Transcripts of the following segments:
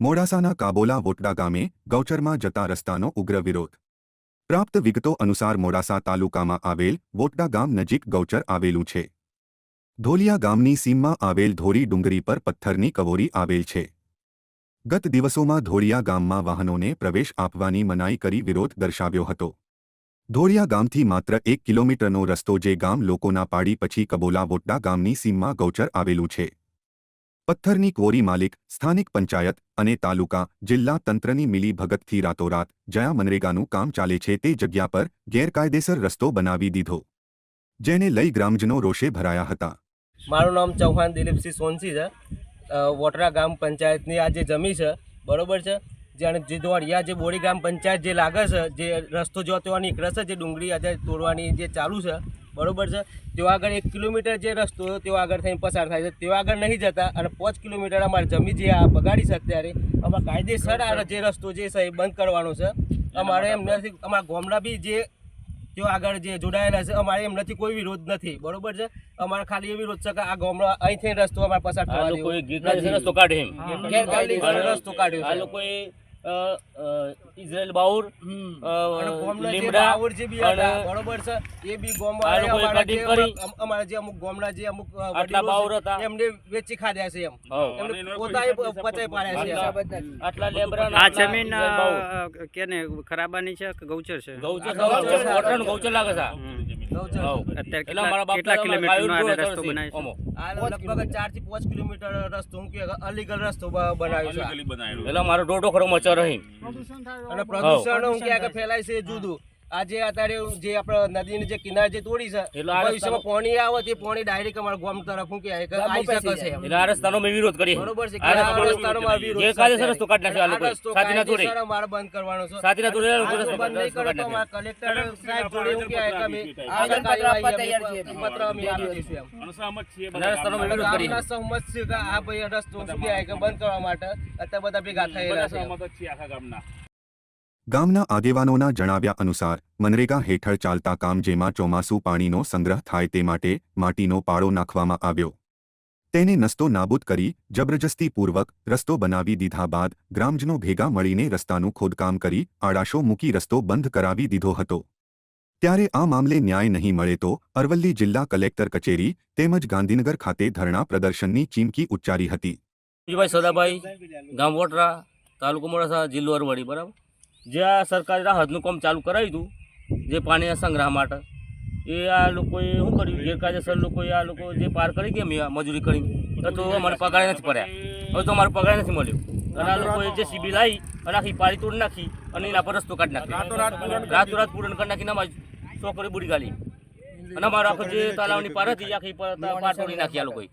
મોડાસાના કાબોલા વોટડા ગામે ગૌચરમાં જતા રસ્તાનો ઉગ્ર વિરોધ. પ્રાપ્ત વિગતો અનુસાર મોડાસા તાલુકામાં આવેલ વોટડા ગામ નજીક ગૌચર આવેલું છે. ધોલિયા ગામની સીમમાં આવેલ ધોરી ડુંગરી પર પથ્થરની કવોરી આવેલ છે. ગત દિવસોમાં ધોળિયા ગામમાં વાહનોને પ્રવેશ આપવાની મનાઈ કરી વિરોધ દર્શાવ્યો હતો. ધોળિયા ગામથી માત્ર એક કિલોમીટરનો રસ્તો જે ગામ લોકોના પાડી પછી કબોલા વોટડા ગામની સીમમાં ગૌચર આવેલું છે. પથ્થરની ક્વોરી માલિક, સ્થાનિક પંચાયત અને તાલુકા જિલ્લા તંત્રની મિલી ભગતથી રાતોરાત જ્યાં મનરેગાનું કામ ચાલે છે તે જગ્યા પર ગેરકાયદેસર રસ્તો બનાવી દીધો. જેને લઈ ગ્રામજનો રોષે ભરાયા હતા. મારું નામ ચૌહાણ દિલીપસિંહ સોનસી છે. વોટરા ગામ પંચાયતની આ જે જમી છે, બરોબર છે? જેને જે દોડિયા જે બોડી ગ્રામ પંચાયત જે લાગે છે જે રસ્તો જો તેવા નીકળે છે જે ડુંગળી અત્યારે તોડવાની જે ચાલુ છે બરોબર છે તેઓ આગળ એક કિલોમીટર જે રસ્તો તેઓ આગળ થઈને પસાર થાય છે. તેઓ આગળ નહીં જતા અને પાંચ કિલોમીટર અમારી જમી જે આ બગાડી છે અત્યારે અમારે કાયદેસર આ જે રસ્તો જે છે એ બંધ કરવાનો છે. અમારે એમ નથી અમારા ગામડા બી જે તેઓ આગળ જે જોડાયેલા છે અમારે એમ નથી કોઈ વિરોધ નથી બરોબર છે? અમારે ખાલી એ વિરોધ છે કે આ ગામડા અહીંથી રસ્તો અમારે પસાર થવા રસ્તો કાઢે રસ્તો કાઢ્યો આ લોકોએ 呃呃 ઇઝરાયલ બાઉર લીમડા જે બી હતા, બરોબર છે એ બી અમારા જે અમુક ગોમડા જે અમુક આટલા બાઉર હતા. એમને વેચી ખાધ્યા છે એમ. એમને પોતાએ પચાઈ પાડ્યા છે. આટલા લેબરા આ જમીન કેને ખરાબાની છે કે ગૌચર છે? ગૌચર ગૌચર. ગૌચર લાગે છે. કેટલા આને રસ્તો ઢોર બનાવે છે? અમો. આ લગભગ ચારથી પાંચ કિલોમીટર રસ્તો હું કે અલીગલ રસ્તો બનાવ્યો છે. એટલે મારો દોઢો ખરો મચો રહી અને પ્રદૂષણ હું કે ફેલાય છે જુદું. આજે અત્યારે જે આપણે નદીની જે કિનારે જે તોડી છે એટલે આ ભવિષ્યમાં પાણી આવે તે પાણી ડાયરેક્ટ અમારા ગામ તરફ હું કે આવી શકે છે એટલે આ રસ્તાનો મેં વિરોધ કરીએ. બરોબર છે આ આ રસ્તાનો મારો વિરોધ છે ગેરકાયદેસર રસ્તો કાઢી નાખ્યો આ લોકો. અમારે બંધ કરવાનો છે. આ આ રસ્તો બંધ નહીં કરે તો કાઢી કલેક્ટર સાહેબ જોડે કહે કે અમે આવેદનકારી આવીએ, પત્ર અમે આપી દઈશું એમ. નાખ્યો. છીએ આ રસ્તાનો મેં વિરોધ કરીએ. ગામના સહમત છે કે આ ભાઈ આ રસ્તો શું કે બંધ કરવા માટે? અત્યારે બધા ભેગા થયેલા છે એમ. ગામના. આગેવાનોના જણાવ્યા અનુસાર, મનરેગા હેઠળ ચાલતા કામ જેમાં ચોમાસું પાણીનો સંગ્રહ થાય તે માટે માટીનો પાળો નાખવામાં આવ્યો. તેને નસ્તો નાબૂદ કરી, જબરજસ્તીપૂર્વક રસ્તો બનાવી દીધા બાદ ગ્રામજનો ભેગા મળીને રસ્તાનું ખોદકામ કરી આડાશો મૂકી રસ્તો બંધ કરાવી દીધો હતો. ત્યારે આ મામલે ન્યાય નહીં મળે તો અરવલ્લી જિલ્લા કલેક્ટર કચેરી તેમજ ગાંધીનગર ખાતે ધરણા પ્રદર્શનની ચીમકી ઉચ્ચારી હતી. ભાઈ સદાભાઈ ગામ તાલુકો મોડાસા, જિલ્લો અરવડી બરાબર? જે આ સરકારે રાહતનું કામ ચાલુ કરાવ્યું હતું, જે પાણીના સંગ્રહ માટે, એ આ લોકોએ શું કર્યું? ગેરકાયદેસર લોકોએ આ લોકો જે પાર કરી ગયા મજૂરી કરીને તો અમારે પગારે નથી પડ્યા. હવે તો અમારે પગાર નથી મળ્યો. અને આ લોકોએ જે સીબી લાવી અને આખી પાળી તોડી નાખી, અને એના પર રસ્તો કાઢી નાખી. રાતોરાત પૂરણ કરી નાખીને અમારી છોકરી બુડી ગાલી. અને અમારો આખો જે તલાવની પાર હતી, આખી પર- તોડી નાખી આ લોકોએ.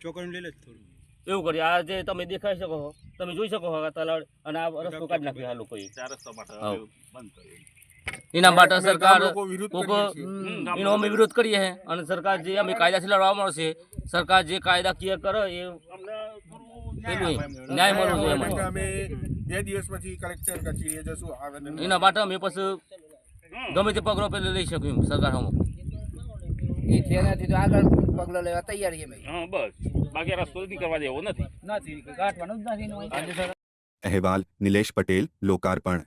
એવું કરી આ જે તમે દેખાઈ શકો છો તમે જોઈ શકો છો તલાડ અને આ રસ્તો કાઢી નાખ્યો આ લોકોએ. એના માટે સરકાર એનો અમે વિરોધ. કરીએ છે અને સરકાર જે અમે કાયદાથી લડવા મળશે સરકાર જે કાયદા ક્લિયર કરે એ ન્યાય મળવો જોઈએ અમે બે દિવસ પછી કલેક્ટર કચેરીએ જશું આવેદન એના માટે અમે પછી ગમે તે પગલો પેલો લઈ શકીએ સરકાર હમો એ તેનાથી તો આગળ પગલો લેવા તૈયાર છે ભાઈ હા બસ. બાકી રસ્તો જ કરવા દેવો નથી. નથી કાઢવાનું જ નથી અહેવાલ નિલેશ પટેલ લોકાર્પણ.